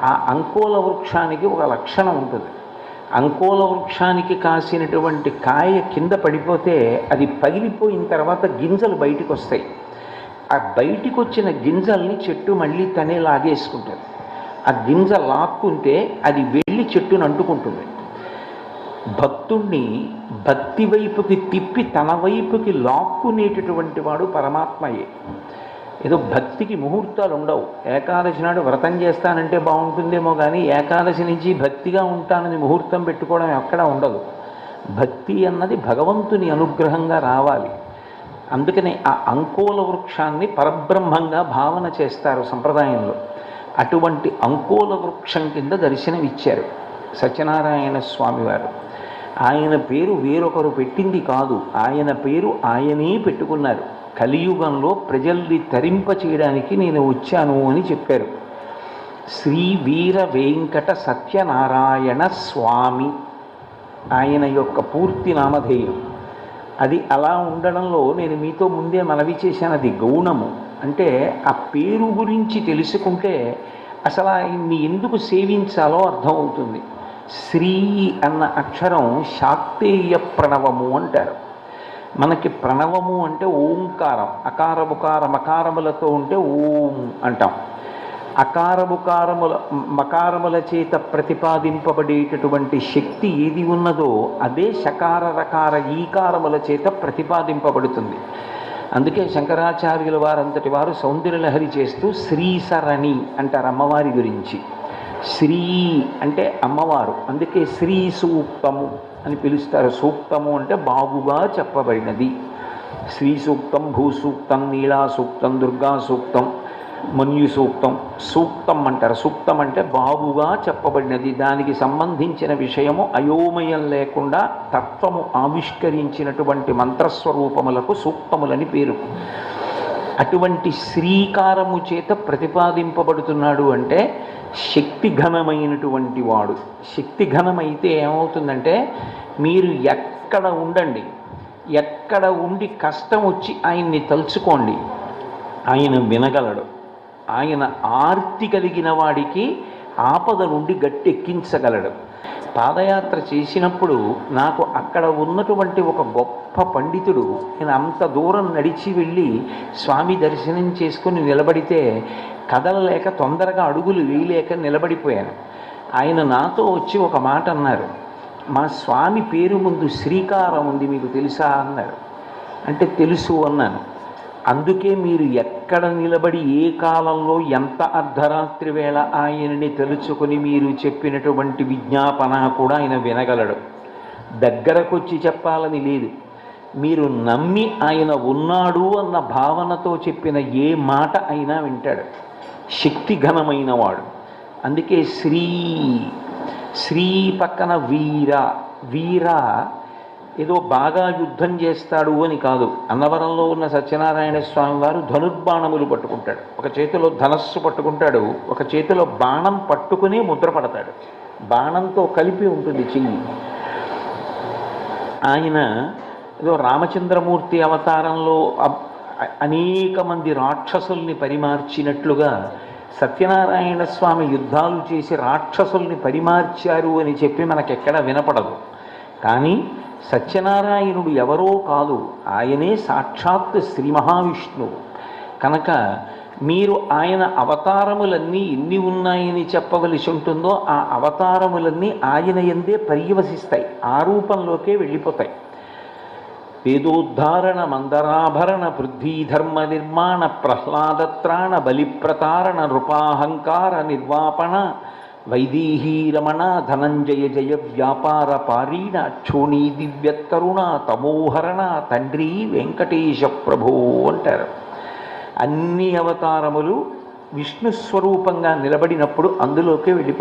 ఆ అంకోల వృక్షానికి ఒక లక్షణం ఉంటుంది. అంకోల వృక్షానికి కాసినటువంటి కాయ కింద పడిపోతే అది పగిలిపోయిన తర్వాత గింజలు బయటికి వస్తాయి ఆ బయటికి వచ్చిన గింజల్ని చెట్టు మళ్ళీ తనే లాగేసుకుంటుంది. ఆ గింజ లాక్కుంటే అది వెళ్ళి చెట్టును అంటుకుంటుంది. భక్తుణ్ణి భక్తి వైపుకి తిప్పి తన వైపుకి లాక్కునేటటువంటి వాడు పరమాత్మయే. ఏదో భక్తికి ముహూర్తాలు ఉండవు. ఏకాదశి నాడు వ్రతం చేస్తానంటే బాగుంటుందేమో కానీ ఏకాదశి నుంచి భక్తిగా ఉంటానని ముహూర్తం పెట్టుకోవడం ఎక్కడా ఉండదు. భక్తి అన్నది భగవంతుని అనుగ్రహంగా రావాలి. అందుకనే ఆ అంకోల వృక్షాన్ని పరబ్రహ్మంగా భావన చేస్తారు సంప్రదాయంలో. అటువంటి అంకోల వృక్షం కింద దర్శనమిచ్చారు సత్యనారాయణ స్వామివారు ఆయన పేరు వేరొకరు పెట్టింది కాదు. ఆయన పేరు ఆయనే పెట్టుకున్నారు. కలియుగంలో ప్రజల్ని తరింప చేయడానికి నేను వచ్చాను అని చెప్పారు. శ్రీ వీర వెంకట సత్యనారాయణ స్వామి ఆయన యొక్క పూర్తి నామధేయం. అది అలా ఉండడంలో నేను మీతో ముందే మనవి చేశాను. అది గౌణము. అంటే ఆ పేరు గురించి తెలుసుకుంటే అసలు ఆయన్ని ఎందుకు సేవించాలో అర్థమవుతుంది. శ్రీ అన్న అక్షరం శాక్తేయ ప్రణవము అంటారు. మనకి ప్రణవము అంటే ఓంకారం అకారముకార మకారములతో ఉంటే ఓం అంటాం. అకారముకారముల మకారముల చేత ప్రతిపాదింపబడేటటువంటి శక్తి ఏది ఉన్నదో అదే శకార రకార ఈకారముల చేత ప్రతిపాదింపబడుతుంది. అందుకే శంకరాచార్యుల వారంతటి వారు సౌందర్యలహరి చేస్తూ శ్రీసరణి అంటారు అమ్మవారి గురించి. శ్రీ అంటే అమ్మవారు అందుకే శ్రీ సూక్తము. అని పిలుస్తారు. సూక్తము అంటే బాగుగా చెప్పబడినది. శ్రీ సూక్తం భూసూక్తం నీలా సూక్తం దుర్గా సూక్తం మన్యు సూక్తం సూక్తం అంటారు. సూక్తం అంటే బాగుగా చెప్పబడినది. దానికి సంబంధించిన విషయము అయోమయం లేకుండా తత్వము ఆవిష్కరించినటువంటి మంత్రస్వరూపములకు సూక్తములని పేరు. అటువంటి శ్రీకారము చేత ప్రతిపాదింపబడుతున్నాడు అంటే శక్తి ఘనమైనటువంటి వాడు. శక్తి ఘనమైతే ఏమవుతుందంటే మీరు ఎక్కడ ఉండండి ఎక్కడ ఉండి కష్టం వచ్చి ఆయన్ని తలుచుకోండి ఆయన వినగలడు. ఆయన ఆర్తి కలిగిన వాడికి ఆపద నుండి గట్టెక్కించగలడు. పాదయాత్ర చేసినప్పుడు నాకు అక్కడ ఉన్నటువంటి ఒక గొప్ప పండితుడు నేను అంత దూరం నడిచి వెళ్ళి స్వామి దర్శనం చేసుకుని నిలబడితే కదలలేక తొందరగా అడుగులు వేయలేక నిలబడిపోయాను. ఆయన నాతో వచ్చి ఒక మాట అన్నారు. మా స్వామి పేరు ముందు శ్రీకారం ఉంది మీకు తెలుసా? అన్నారు. అంటే తెలుసు అన్నాను. అందుకే మీరు ఎక్కడ నిలబడి ఏ కాలంలో ఎంత అర్ధరాత్రి వేళ ఆయనని తెలుసుకొని మీరు చెప్పినటువంటి విజ్ఞాపన కూడా ఆయన వినగలడు. దగ్గరకొచ్చి చెప్పాలని లేదు. మీరు నమ్మి ఆయన ఉన్నాడు అన్న భావనతో చెప్పిన ఏ మాట అయినా వింటాడు. శక్తి ఘనమైన వాడు. అందుకే శ్రీ శ్రీ పక్కన వీర వీర ఏదో బాగా యుద్ధం చేస్తాడు అని కాదు. అన్నవరంలో ఉన్న సత్యనారాయణ స్వామి వారు ధనుర్బాణములు పట్టుకుంటాడు. ఒక చేతిలో ధనస్సు పట్టుకుంటాడు. ఒక చేతిలో బాణం పట్టుకుని ముద్ర పడతాడు. బాణంతో కలిపి ఉంటుంది చెయ్యి ఆయన ఏదో రామచంద్రమూర్తి అవతారంలో అనేక మంది రాక్షసుల్ని పరిమార్చినట్లుగా సత్యనారాయణ స్వామి యుద్ధాలు చేసి రాక్షసుల్ని పరిమార్చారు అని చెప్పి మనకెక్కడ వినపడదు. కానీ సత్యనారాయణుడు ఎవరో కాదు. ఆయనే సాక్షాత్ శ్రీ మహావిష్ణువు. కనుక మీరు ఆయన అవతారములన్నీ ఎన్ని ఉన్నాయని చెప్పవలసి ఉంటుందో ఆ అవతారములన్నీ ఆయన ఎందే పర్యవసిస్తాయి. ఆ రూపంలోకే వెళ్ళిపోతాయి. వేదోద్ధారణ మందరాభరణ పృథ్వీధర్మ నిర్మాణ ప్రహ్లాదత్రాణ బలిప్రతారణ నృపాహంకార నిర్వాపణ వైదేహీరమణ ధనంజయ జయ వ్యాపార పారీణ క్షోణీ దివ్యత్తరుణ తమోహరణ తండ్రి వెంకటేశ ప్రభో అంటారు. అన్ని అవతారములు విష్ణు స్వరూపంగా నిలబడినప్పుడు అందులోకే వెళ్ళిపో